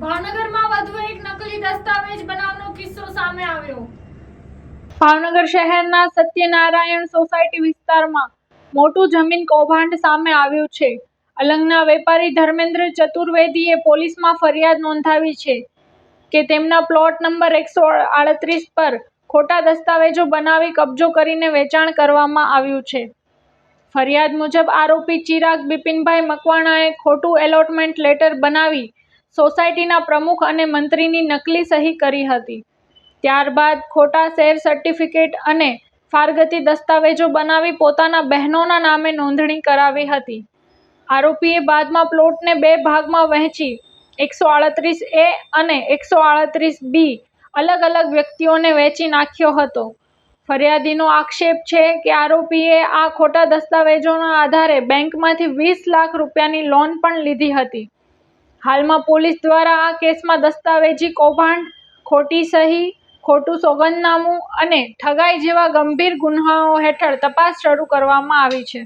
ભાવનગરમાં વધુ એક નકલી દસ્તાવેજ બનાવનો કિસ્સો સામે આવ્યો. ભાવનગર શહેરના સત્યનારાયણ સોસાયટી વિસ્તારમાં મોટું જમીન કૌભાંડ સામે આવ્યું છે. અલંગના વેપારી ધર્મેન્દ્ર ચતુર્વેદીએ પોલીસમાં ફરિયાદ નોંધાવી છે કે તેમના પ્લોટ નંબર એકસો આડત્રીસ પર ખોટા દસ્તાવેજો બનાવી કબજો કરીને વેચાણ કરવામાં આવ્યું છે. ફરિયાદ મુજબ આરોપી ચિરાગ બિપિનભાઈ મકવાણાએ ખોટું એલોટમેન્ટ લેટર બનાવી સોસાયટીના પ્રમુખ અને મંત્રીની નકલી સહી કરી હતી. ત્યારબાદ ખોટા શેર સર્ટિફિકેટ અને ફારગતી દસ્તાવેજો બનાવી પોતાના બહેનોના નામે નોંધણી કરાવી હતી. આરોપીએ બાદમાં પ્લોટને બે ભાગમાં વહેંચી, એકસો આડત્રીસ એ અને એકસો આડત્રીસ બી અલગ અલગ વ્યક્તિઓને વેચી નાખ્યો હતો. ફરિયાદીનો આક્ષેપ છે કે આરોપીએ આ ખોટા દસ્તાવેજોના આધારે બેંકમાંથી વીસ લાખ રૂપિયાની લોન પણ લીધી હતી. હાલમાં પોલીસ દ્વારા આ કેસમાં દસ્તાવેજી, કૌભાંડ, ખોટી સહી, ખોટું સોગંદનામું અને ઠગાઈ જેવા ગંભીર ગુન્હાઓ હેઠળ તપાસ શરૂ કરવામાં આવી છે.